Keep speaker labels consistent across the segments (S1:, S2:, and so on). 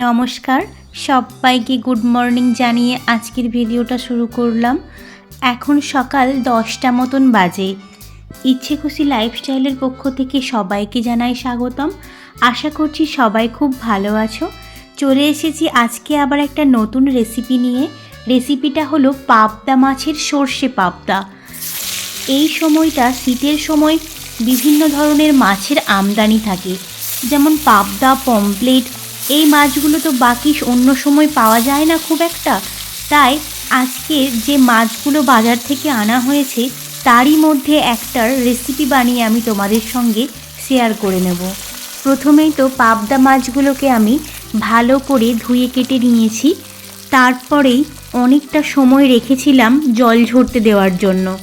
S1: নমস্কার। সবাইকে good morning জানিয়ে আজকের ভিডিওটা শুরু করলাম। এখন সকাল দশটা মতন বাজে। ইচ্ছে খুশি লাইফস্টাইলের পক্ষ থেকে সবাইকে জানাই স্বাগতম। আশা করছি সবাই খুব ভালো আছো। চলে এসেছি আজকে আবার একটা নতুন রেসিপি নিয়ে। রেসিপিটা হলো পাবদা মাছের সর্ষে পাবদা। এই সময়টা শীতের সময় বিভিন্ন ধরনের মাছের আমদানি থাকে। যেমন পাবদা পমপ্লেট এই মাছগুলো তো বাকি অন্য সময় পাওয়া যায় না খুব একটা। তাই আজকে যে মাছগুলো বাজার থেকে আনা হয়েছে, তারই মধ্যে একটার রেসিপি বানিয়ে আমি তোমাদের সঙ্গে শেয়ার করে নেব। প্রথমেই তো পাবদা মাছগুলোকে আমি ভালো করে ধুয়ে কেটে নিয়েছি। তারপরেই অনেকটা সময় রেখেছিলাম জল ঝরতে দেওয়ার জন্য।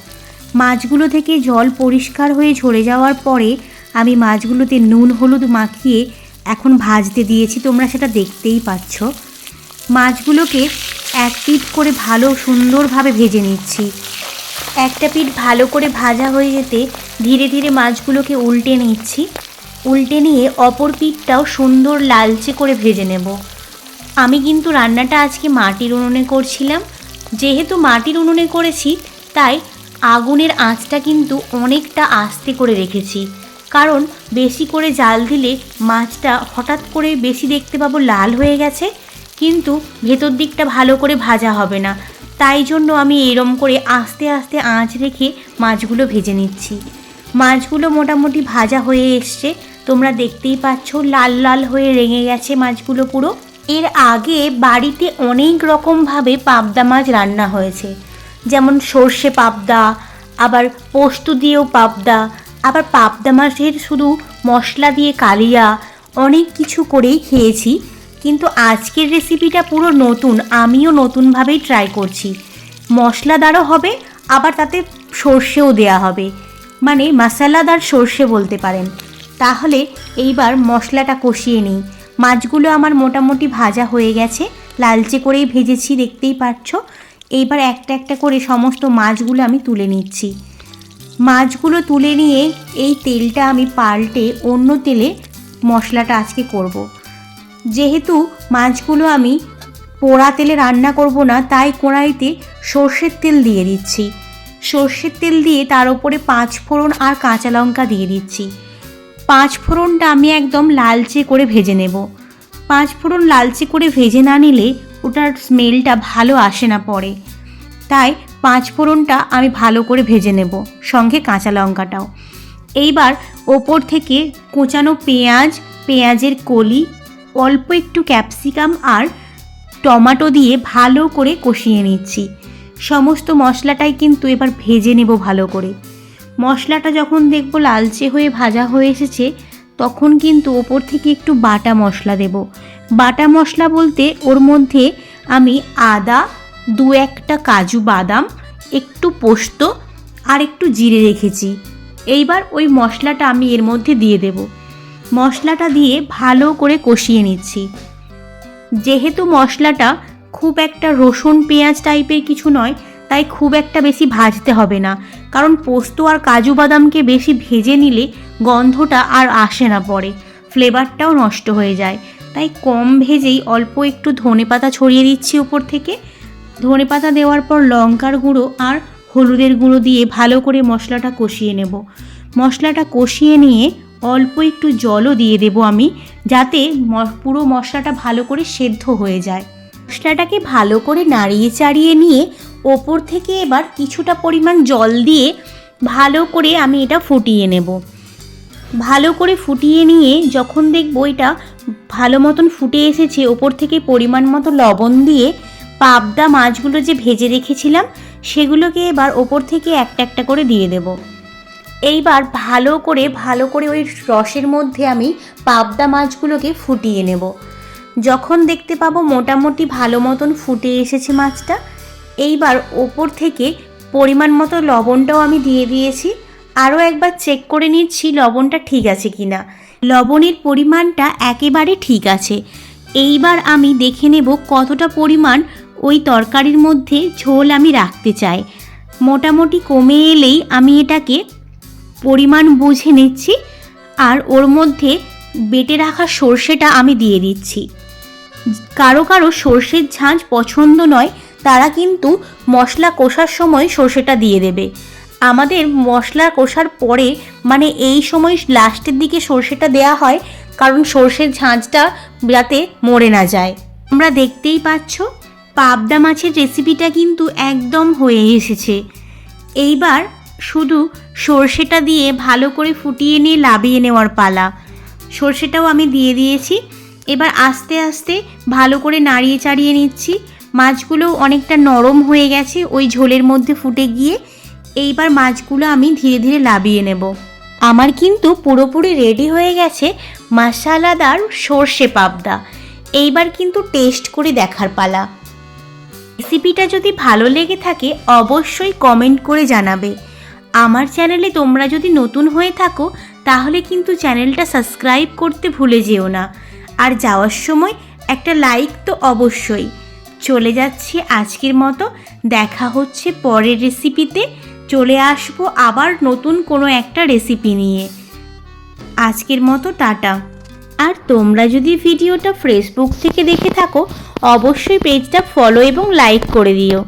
S1: মাছগুলো থেকে জল পরিষ্কার হয়ে ঝরে যাওয়ার পরে আমি মাছগুলোতে নুন, হলুদ মাখিয়ে এখন ভাজতে দিয়েছি, তোমরা সেটা দেখতেই পাচ্ছ। মাছগুলোকে এক পিঠ করে ভালো সুন্দরভাবে ভেজে নিচ্ছি। একটা পিঠ ভালো করে ভাজা হয়ে যেতে ধীরে ধীরে মাছগুলোকে উল্টে নিচ্ছি। উল্টে নিয়ে অপর পিঠটাও সুন্দর লালচে করে ভেজে নেব। আমি কিন্তু রান্নাটা আজকে মাটির উনুনে করছিলাম। যেহেতু মাটির উনুনে করেছি, তাই আগুনের আঁচটা কিন্তু অনেকটা আস্তে করে রেখেছি। কারণ বেশি করে জাল দিলে মাছটা হঠাৎ করে বেশি দেখতে পাবো লাল হয়ে গেছে, কিন্তু ভেতর দিকটা ভালো করে ভাজা হবে না। তাই জন্য আমি এরম করে আস্তে আস্তে আঁচ রেখে মাছগুলো ভেজে নিচ্ছি। মাছগুলো মোটামুটি ভাজা হয়ে এসছে, তোমরা দেখতেই পাচ্ছ লাল লাল হয়ে রেঙে গেছে মাছগুলো পুরো। এর আগে বাড়িতে অনেক রকমভাবে পাবদা মাছ রান্না হয়েছে, যেমন সর্ষে পাবদা, আবার পোস্ত দিয়েও পাবদা আবার পাবদা মাছের শুধু মশলা দিয়ে কালিয়া অনেক কিছু করেই খেয়েছি, কিন্তু আজকের রেসিপিটা পুরো নতুন, আমিও নতুনভাবেই ট্রাই করছি। মশলাদারও হবে, আবার তাতে সর্ষেও দেয়া হবে। মানে মশলাদার সর্ষে বলতে পারেন। তাহলে এইবার মশলাটা কষিয়ে নিই। মাছগুলো আমার মোটামুটি ভাজা হয়ে গেছে, লালচে করেই ভেজেছি, দেখতেই পাচ্ছ। এইবার একটা একটা করে সমস্ত মাছগুলো আমি তুলে নিচ্ছি। মাছগুলো তুলে নিয়ে এই তেলটা আমি পাল্টে অন্য তেলে মশলাটা আজকে করব। যেহেতু মাছগুলো আমি পোড়া তেলে রান্না করব না, তাই কড়াইতে সর্ষের তেল দিয়ে দিচ্ছি। সর্ষের তেল দিয়ে তার উপরে পাঁচ ফোড়ন আর কাঁচা লঙ্কা দিয়ে দিচ্ছি। পাঁচ ফোড়নটা আমি একদম লালচে করে ভেজে নেব। পাঁচ ফোড়ন লালচে করে ভেজে না নিলে ওটার স্মেলটা ভালো আসে না পরে। তাই পাঁচ ফোড়নটা আমি ভালো করে ভেজে নেব, সঙ্গে কাঁচা লঙ্কাটাও। এইবার ওপর থেকে কোচানো পেঁয়াজ, পেঁয়াজের কলি, অল্প একটু ক্যাপসিকাম আর টমাটো দিয়ে ভালো করে কষিয়ে নিচ্ছি। সমস্ত মশলাটাই কিন্তু এবার ভেজে নেব ভালো করে। মশলাটা যখন দেখব লালচে হয়ে ভাজা হয়ে এসেছে, তখন কিন্তু ওপর থেকে একটু বাটা মশলা দেব। বাটা মশলা বলতে ওর মধ্যে আমি আদা দু একটা কাজু বাদাম, একটু পোস্ত আর একটু জিরে রেখেছি। এইবার ওই মশলাটা আমি এর মধ্যে দিয়ে দেব। মশলাটা দিয়ে ভালো করে কষিয়ে নিচ্ছি। যেহেতু মশলাটা খুব একটা রসুন, পেঁয়াজ টাইপের কিছু নয়, তাই খুব একটা বেশি ভাজতে হবে না। কারণ পোস্ত আর কাজু বাদামকে বেশি ভেজে নিলে গন্ধটা আর আসে না পরে। ফ্লেভারটাও নষ্ট হয়ে যায়। তাই কম ভেজেই অল্প একটু ধনে পাতা ছড়িয়ে দিচ্ছি উপর থেকে। ধনে পাতা দেওয়ার পর লঙ্কার গুঁড়ো আর হলুদের গুঁড়ো দিয়ে ভালো করে মশলাটা কষিয়ে নেব। মশলাটা কষিয়ে নিয়ে অল্প একটু জলও দিয়ে দেব আমি, যাতে পুরো মশলাটা ভালো করে সেদ্ধ হয়ে যায়। মশলাটাকে ভালো করে নাড়িয়ে চাড়িয়ে নিয়ে ওপর থেকে এবার কিছুটা পরিমাণ জল দিয়ে ভালো করে আমি এটা ফুটিয়ে নেব। ভালো করে ফুটিয়ে নিয়ে যখন দেখব এটা ভালো মতন ফুটে এসেছে, ওপর থেকে পরিমাণ মতো লবণ দিয়ে পাবদা মাছগুলো যে ভেজে রেখেছিলাম, সেগুলোকে এবার ওপর থেকে একটা একটা করে দিয়ে দেব। এইবার ভালো করে ভালো করে ওই রসের মধ্যে আমি পাবদা মাছগুলোকে ফুটিয়ে নেব। যখন দেখতে পাবো মোটামুটি ভালো মতন ফুটে এসেছে মাছটা, এইবার ওপর থেকে পরিমাণ মতো লবণটাও আমি দিয়ে দিয়েছি। আরও একবার চেক করে নিচ্ছি লবণটা ঠিক আছে কি না লবণের পরিমাণটা একেবারে ঠিক আছে। এইবার আমি দেখে নেব কতটা পরিমাণ ওই তরকারির মধ্যে ঝোল আমি রাখতে চাই। মোটামুটি কমে এলেই আমি এটাকে পরিমাণ বুঝে নিচ্ছি আর ওর মধ্যে বেটে রাখা সর্ষেটা আমি দিয়ে দিচ্ছি। কারও কারও সর্ষের ঝাঁঝ পছন্দ নয়, তারা কিন্তু মশলা কষার সময় সর্ষেটা দিয়ে দেবে। আমাদের মশলা কষার পরে মানে এই সময় লাস্টের দিকে সর্ষেটা দেয়া হয়, কারণ সর্ষের ঝাঁঝটা যাতে মরে না যায়। তোমরা দেখতেই পাচ্ছ পাবদা মাছের রেসিপিটা কিন্তু একদম হয়ে এসেছে। এইবার শুধু সর্ষেটা দিয়ে ভালো করে ফুটিয়ে নিয়ে লাবিয়ে নেওয়ার পালা। সর্ষেটাও আমি দিয়ে দিয়েছি। এবার আস্তে আস্তে ভালো করে নাড়িয়ে চাড়িয়ে নিচ্ছি। মাছগুলো অনেকটা নরম হয়ে গেছে, ওই ঝোলের মধ্যে ফুটে গিয়ে। এইবার মাছগুলো আমি ধীরে ধীরে লাবিয়ে নেব। আমার কিন্তু পুরোপুরি রেডি হয়ে গেছে মশালাদার সর্ষে পাবদা। এইবার কিন্তু টেস্ট করে দেখার পালা। রেসিপিটা যদি ভালো লেগে থাকে, অবশ্যই কমেন্ট করে জানাবে। আমার চ্যানেলে তোমরা যদি নতুন হয়ে থাকো, তাহলে কিন্তু চ্যানেলটা সাবস্ক্রাইব করতে ভুলে যেও না। আর যাওয়ার সময় একটা লাইক তো অবশ্যই। চলে যাচ্ছি আজকের মতো। দেখা হচ্ছে পরের রেসিপিতে চলে আসব আবার নতুন কোনো একটা রেসিপি নিয়ে। আজকের মতো টাটা। আর তোমরা যদি ভিডিওটা ফেসবুক থেকে দেখে থাকো অবশ্যই পেজটা ফলো এবং লাইক করে দিও।